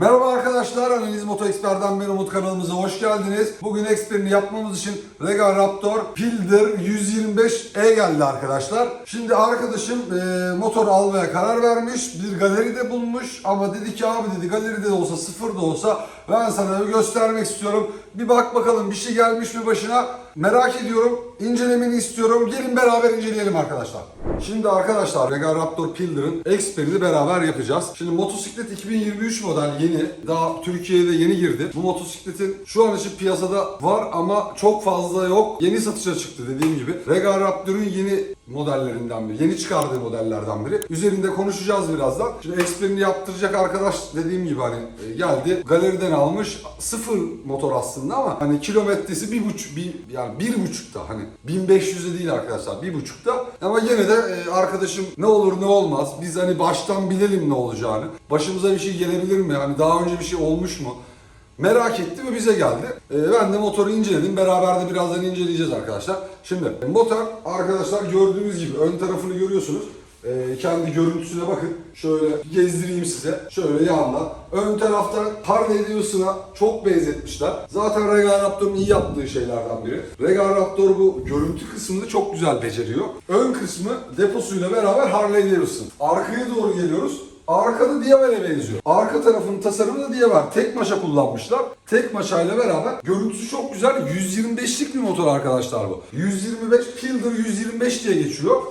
Merhaba arkadaşlar, Analiz Moto Expert'ten ben Umut kanalımıza hoş geldiniz. Bugün expertini yapmamız için Regal Raptor Pilder 125E geldi arkadaşlar. Şimdi arkadaşım e, motor almaya karar vermiş, bir galeride bulmuş ama dedi ki abi dedi galeride de olsa sıfır da olsa ben sana göstermek istiyorum. Bir bak bakalım bir şey gelmiş mi başına merak ediyorum, incelemeni istiyorum. Gelin beraber inceleyelim arkadaşlar. Şimdi arkadaşlar Regal Raptor Pilder'ın experini beraber yapacağız. Şimdi motosiklet 2023 model yeni. Daha Türkiye'de yeni girdi. Bu motosikletin şu an için piyasada var ama çok fazla yok. Yeni satışa çıktı dediğim gibi. Regal Raptor'un yeni modellerinden biri. Yeni çıkardığı modellerden biri. Üzerinde konuşacağız birazdan. Şimdi experini yaptıracak arkadaş dediğim gibi hani e, geldi. Galeriden almış. Sıfır motor aslında ama hani kilometresi bir buçuk, bir, yani bir buçukta hani 1500'e değil arkadaşlar bir buçukta. Ama yine de e, arkadaşım ne olur ne olmaz. Biz hani baştan bilelim ne olacağını. Başımıza bir şey gelebilir mi? Hani daha önce bir şey olmuş mu? Merak etti ve bize geldi. Ee, ben de motoru inceledim. Beraber de birazdan inceleyeceğiz arkadaşlar. Şimdi motor arkadaşlar gördüğünüz gibi ön tarafını görüyorsunuz. Ee, kendi görüntüsüne bakın. Şöyle gezdireyim size. Şöyle yandan. Ön tarafta Harley Davidson'a çok benzetmişler. Zaten Regal Raptor'un iyi yaptığı şeylerden biri. Regal Raptor bu görüntü kısmını çok güzel beceriyor. Ön kısmı deposuyla beraber Harley Davidson. Arkaya doğru geliyoruz. Arkada Diavel'e benziyor. Arka tarafının tasarımı da Diavel. Tek maşa kullanmışlar. Tek maşayla beraber görüntüsü çok güzel. 125'lik bir motor arkadaşlar bu. 125 Pilder 125 diye geçiyor.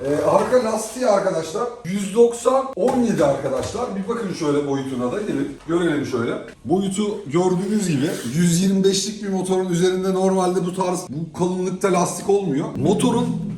Ee, arka lastiği arkadaşlar 190 17 arkadaşlar. Bir bakın şöyle boyutuna da gelip görelim şöyle. Boyutu gördüğünüz gibi 125'lik bir motorun üzerinde normalde bu tarz bu kalınlıkta lastik olmuyor. Motorun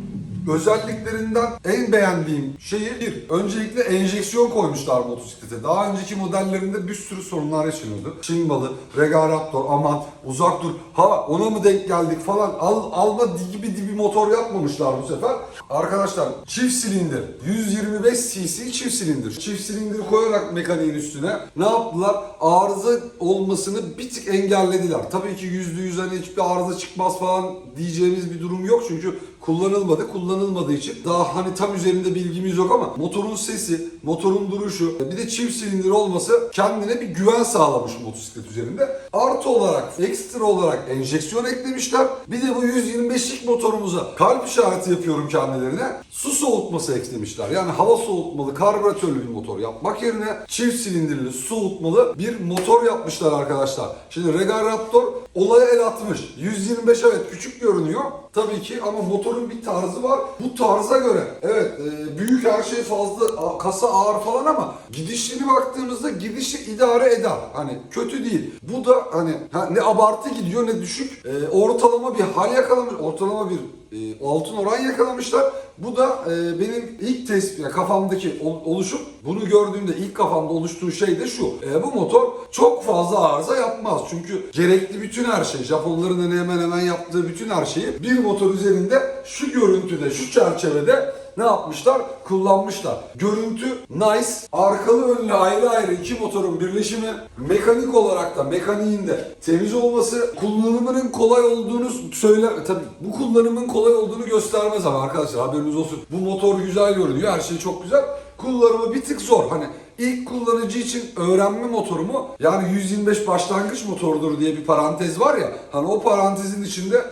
özelliklerinden en beğendiğim şeyi bir, öncelikle enjeksiyon koymuşlar motosiklete. Daha önceki modellerinde bir sürü sorunlar yaşanıyordu. Çin balı, Regal Raptor, aman uzak dur, ha ona mı denk geldik falan al, alma gibi dibi motor yapmamışlar bu sefer. Arkadaşlar çift silindir, 125 cc çift silindir. Çift silindir koyarak mekaniğin üstüne ne yaptılar? Arıza olmasını bir tık engellediler. Tabii ki %100 hani hiçbir arıza çıkmaz falan diyeceğimiz bir durum yok çünkü kullanılmadı. Kullanılmadığı için daha hani tam üzerinde bilgimiz yok ama motorun sesi, motorun duruşu, bir de çift silindir olması kendine bir güven sağlamış motosiklet üzerinde. Artı olarak, ekstra olarak enjeksiyon eklemişler. Bir de bu 125'lik motorumuza kalp işareti yapıyorum kendilerine. Su soğutması eklemişler. Yani hava soğutmalı, karbüratörlü bir motor yapmak yerine çift silindirli, soğutmalı bir motor yapmışlar arkadaşlar. Şimdi Regal Raptor olaya el atmış. 125 evet küçük görünüyor. Tabii ki ama motorun bir tarzı var. Bu tarza göre evet e, büyük her şey fazla kasa ağır falan ama gidişini baktığımızda gidişi idare eder. Hani kötü değil. Bu da hani ha, ne abartı gidiyor ne düşük. E, ortalama bir hal yakalamış. Ortalama bir e, altın oran yakalamışlar. Bu da e, benim ilk tespit, yani kafamdaki ol- oluşum, bunu gördüğümde ilk kafamda oluştuğu şey de şu. E, bu motor çok fazla arıza yapmaz. Çünkü gerekli bütün her şey, Japonların hemen hemen yaptığı bütün her şeyi bir motor üzerinde şu görüntüde, şu çerçevede ne yapmışlar? Kullanmışlar. Görüntü nice. Arkalı önlü ayrı ayrı iki motorun birleşimi. Mekanik olarak da mekaniğinde temiz olması kullanımının kolay olduğunu söyler. Tabii bu kullanımın kolay olduğunu göstermez ama arkadaşlar haberiniz olsun. Bu motor güzel görünüyor. Her şey çok güzel. Kullanımı bir tık zor. Hani ilk kullanıcı için öğrenme motoru mu? Yani 125 başlangıç motorudur diye bir parantez var ya. Hani o parantezin içinde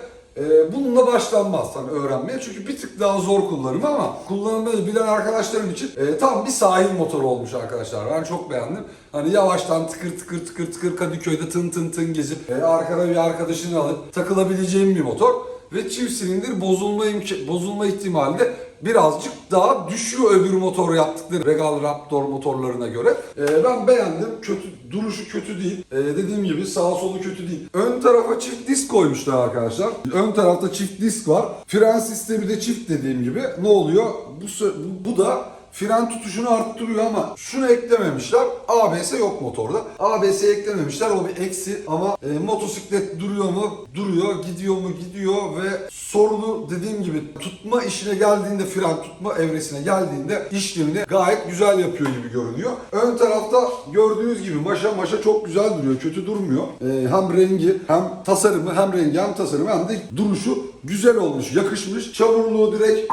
bununla başlanmaz hani öğrenmeye çünkü bir tık daha zor kullanımı ama kullanımı bilen arkadaşlarım için e, tam bir sahil motoru olmuş arkadaşlar. Ben çok beğendim. Hani yavaştan tıkır tıkır tıkır tıkır Kadıköy'de tın tın tın gezip e, arkada bir arkadaşını alıp takılabileceğim bir motor ve çift silindir bozulma bozulma ihtimali de birazcık daha düşüyor öbür motor yaptıkları Regal Raptor motorlarına göre. Ee, ben beğendim. Kötü duruşu kötü değil. Ee, dediğim gibi sağ solu kötü değil. Ön tarafa çift disk koymuşlar arkadaşlar. Ön tarafta çift disk var. Fren sistemi de çift dediğim gibi. Ne oluyor? Bu bu, bu da Fren tutuşunu arttırıyor ama şunu eklememişler. ABS yok motorda. ABS eklememişler. O bir eksi ama e, motosiklet duruyor mu? Duruyor. Gidiyor mu? Gidiyor ve sorunu dediğim gibi tutma işine geldiğinde fren tutma evresine geldiğinde işlemini gayet güzel yapıyor gibi görünüyor. Ön tarafta gördüğünüz gibi maşa maşa çok güzel duruyor. Kötü durmuyor. E, hem rengi hem tasarımı hem rengi hem tasarımı hem de duruşu güzel olmuş. Yakışmış. Çamurluğu direkt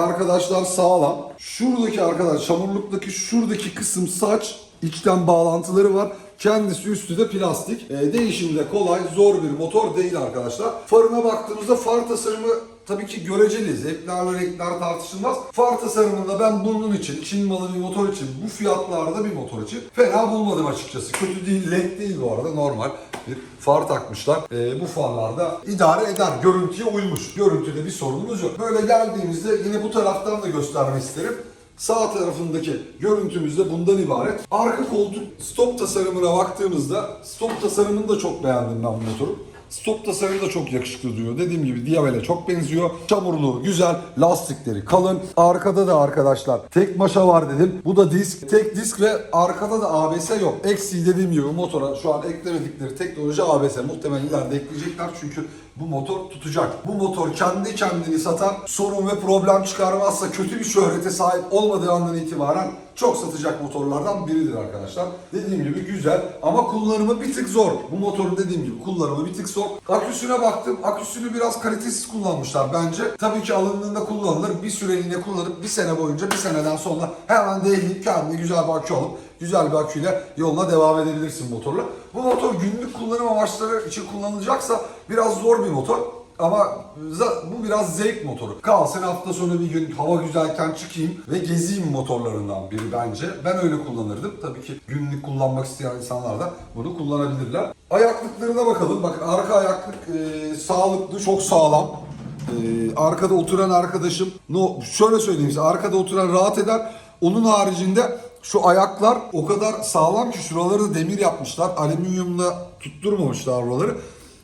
Arkadaşlar sağlam. Şuradaki arkadaş çamurluktaki şuradaki kısım saç İçten bağlantıları var. Kendisi üstü de plastik. E, değişimi de kolay, zor bir motor değil arkadaşlar. Farına baktığımızda far tasarımı tabii ki göreceli. Zevkler ve renkler tartışılmaz. Far tasarımında ben bunun için, Çin malı bir motor için, bu fiyatlarda bir motor için fena bulmadım açıkçası. Kötü değil, led değil bu arada normal bir far takmışlar. Ee, bu farlarda idare eder. Görüntüye uymuş. Görüntüde bir sorunumuz yok. Böyle geldiğimizde yine bu taraftan da göstermek isterim. Sağ tarafındaki görüntümüz de bundan ibaret. Arka koltuk stop tasarımına baktığımızda stop tasarımını da çok beğendim ben bu motoru. Stop tasarımı da çok yakışıklı duruyor. Dediğim gibi Diavel'e çok benziyor. Çamurlu, güzel, lastikleri kalın. Arkada da arkadaşlar tek maşa var dedim. Bu da disk. Tek disk ve arkada da ABS yok. Eksi dediğim gibi motora şu an eklemedikleri teknoloji ABS. Muhtemelen ileride ekleyecekler çünkü bu motor tutacak. Bu motor kendi kendini satar. Sorun ve problem çıkarmazsa kötü bir şöhrete sahip olmadığı andan itibaren çok satacak motorlardan biridir arkadaşlar. Dediğim gibi güzel ama kullanımı bir tık zor. Bu motorun dediğim gibi kullanımı bir tık zor. Aküsüne baktım. Aküsünü biraz kalitesiz kullanmışlar bence. Tabii ki alındığında kullanılır. Bir süreliğine kullanıp bir sene boyunca bir seneden sonra hemen değilip kendine güzel bir akü alıp güzel bir aküyle yoluna devam edebilirsin motorla. Bu motor günlük kullanım amaçları için kullanılacaksa biraz zor bir motor. Ama bu biraz zevk motoru. Kalsın hafta sonu bir gün hava güzelken çıkayım ve gezeyim motorlarından biri bence. Ben öyle kullanırdım. Tabii ki günlük kullanmak isteyen insanlar da bunu kullanabilirler. Ayaklıklarına bakalım. Bakın arka ayaklık e, sağlıklı, çok sağlam. E, arkada oturan arkadaşım, no, şöyle söyleyeyim size, arkada oturan rahat eder. Onun haricinde şu ayaklar o kadar sağlam ki şuraları da demir yapmışlar. Alüminyumla tutturmamışlar buraları.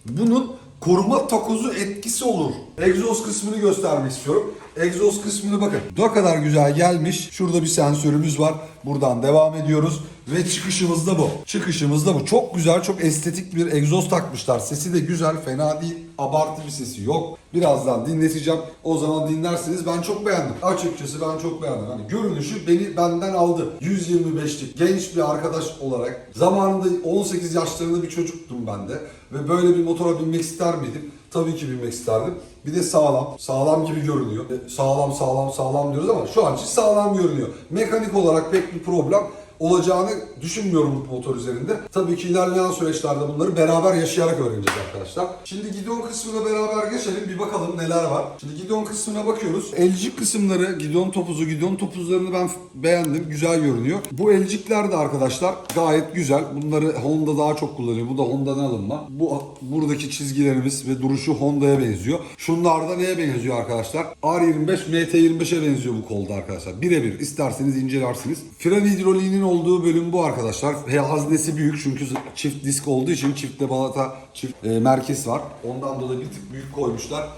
Bunun koruma takozu etkisi olur. Egzoz kısmını göstermek istiyorum. Egzoz kısmını bakın. Ne kadar güzel gelmiş. Şurada bir sensörümüz var. Buradan devam ediyoruz. Ve çıkışımız da bu. Çıkışımız da bu. Çok güzel, çok estetik bir egzoz takmışlar. Sesi de güzel, fena değil. Abartı bir sesi yok. Birazdan dinleteceğim. O zaman dinlersiniz. Ben çok beğendim. Açıkçası ben çok beğendim. Hani görünüşü beni benden aldı. 125'lik genç bir arkadaş olarak zamanında 18 yaşlarında bir çocuktum ben de ve böyle bir motora binmek ister miydim? Tabii ki binmek isterdim. Bir de sağlam. Sağlam gibi görünüyor. E, Sağlam sağlam sağlam diyoruz ama şu an için sağlam görünüyor. Mekanik olarak pek bir problem olacağını düşünmüyorum bu motor üzerinde. Tabii ki ilerleyen süreçlerde bunları beraber yaşayarak öğreneceğiz arkadaşlar. Şimdi gidon kısmına beraber geçelim bir bakalım neler var. Şimdi gidon kısmına bakıyoruz. Elcik kısımları, gidon topuzu, gidon topuzlarını ben beğendim. Güzel görünüyor. Bu elcikler de arkadaşlar gayet güzel. Bunları Honda daha çok kullanıyor. Bu da Honda'dan alınma. Bu buradaki çizgilerimiz ve duruşu Honda'ya benziyor. Şunlar da neye benziyor arkadaşlar? R25 MT25'e benziyor bu kolda arkadaşlar. Birebir isterseniz incelersiniz. Fren hidroliğinin olduğu bölüm bu arkadaşlar. Haznesi büyük çünkü çift disk olduğu için çiftte balata çift e, merkez var. Ondan dolayı bir tık büyük koymuşlar.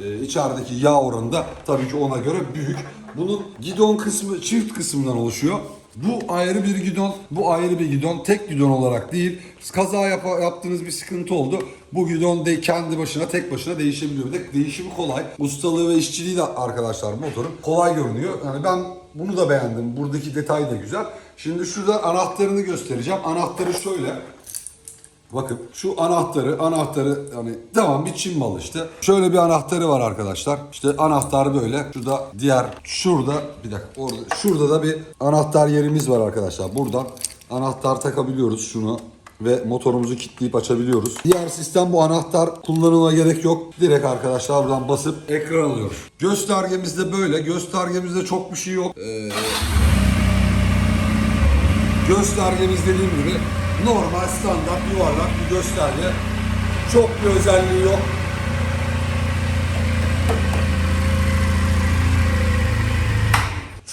E, içerideki yağ oranı da tabii ki ona göre büyük. Bunun gidon kısmı çift kısımdan oluşuyor. Bu ayrı bir gidon, bu ayrı bir gidon. Tek gidon olarak değil. Kaza yapa- yaptığınız bir sıkıntı oldu. Bu gidon de kendi başına, tek başına değişebiliyor. Bir de değişimi kolay. Ustalığı ve işçiliği de arkadaşlar motorun kolay görünüyor. Yani ben bunu da beğendim. Buradaki detay da güzel. Şimdi şurada anahtarını göstereceğim. Anahtarı şöyle. Bakın şu anahtarı, anahtarı hani tamam bir Çin malı işte. Şöyle bir anahtarı var arkadaşlar. İşte anahtar böyle. Şurada diğer, şurada bir dakika orada, şurada da bir anahtar yerimiz var arkadaşlar. Buradan anahtar takabiliyoruz şunu ve motorumuzu kilitleyip açabiliyoruz. Diğer sistem bu anahtar kullanıma gerek yok. Direkt arkadaşlar buradan basıp ekran alıyoruz. Göstergemiz de böyle. Göstergemizde çok bir şey yok. Ee, göstergemiz dediğim gibi normal standart yuvarlak bir gösterge. Çok bir özelliği yok.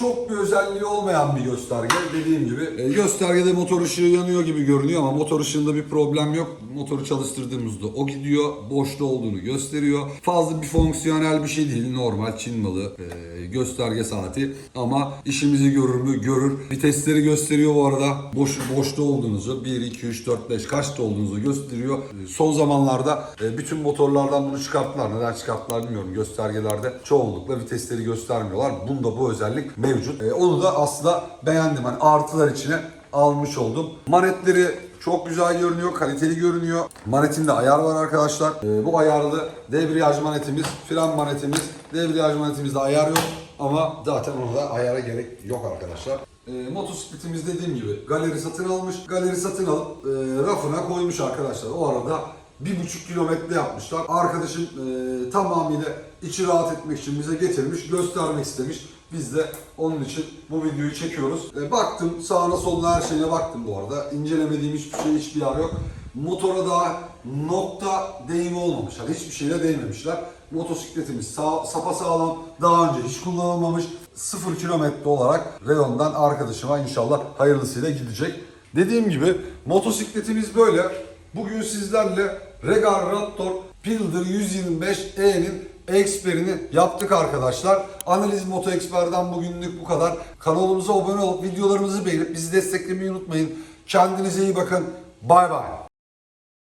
Çok bir özelliği olmayan bir gösterge dediğim gibi. E, göstergede motor ışığı yanıyor gibi görünüyor ama motor ışığında bir problem yok. Motoru çalıştırdığımızda o gidiyor. Boşta olduğunu gösteriyor. Fazla bir fonksiyonel bir şey değil. Normal Çin malı e, gösterge saati. Ama işimizi görür mü? Görür. Vitesleri gösteriyor bu arada. Boş, boşta olduğunuzu 1, 2, 3, 4, 5 kaçta olduğunuzu gösteriyor. E, son zamanlarda e, bütün motorlardan bunu çıkarttılar. Neden çıkarttılar bilmiyorum. Göstergelerde çoğunlukla vitesleri göstermiyorlar. Bunda bu özellik mevcut. E, onu da aslında beğendim. Hani artılar içine almış oldum. Manetleri çok güzel görünüyor, kaliteli görünüyor. Manetinde ayar var arkadaşlar. E, bu ayarlı debriyaj manetimiz, fren manetimiz, debriyaj manetimizde ayar yok. Ama zaten orada ayara gerek yok arkadaşlar. E, motosikletimiz dediğim gibi galeri satın almış. Galeri satın alıp e, rafına koymuş arkadaşlar. O arada bir buçuk kilometre yapmışlar. Arkadaşım e, tamamıyla içi rahat etmek için bize getirmiş, göstermek istemiş. Biz de onun için bu videoyu çekiyoruz. E, baktım sağına soluna her şeyine baktım bu arada. İncelemediğim hiçbir şey hiçbir yer yok. Motora daha nokta değimi olmamış. Yani hiçbir şeyle değmemişler. Motosikletimiz sağ, sapa sağlam. Daha önce hiç kullanılmamış. 0 kilometre olarak reyondan arkadaşıma inşallah hayırlısıyla gidecek. Dediğim gibi motosikletimiz böyle. Bugün sizlerle Regal Raptor Pilder 125E'nin eksperini yaptık arkadaşlar. Analiz Moto Expert'den bugünlük bu kadar. Kanalımıza abone olup videolarımızı beğenip bizi desteklemeyi unutmayın. Kendinize iyi bakın. Bay bay.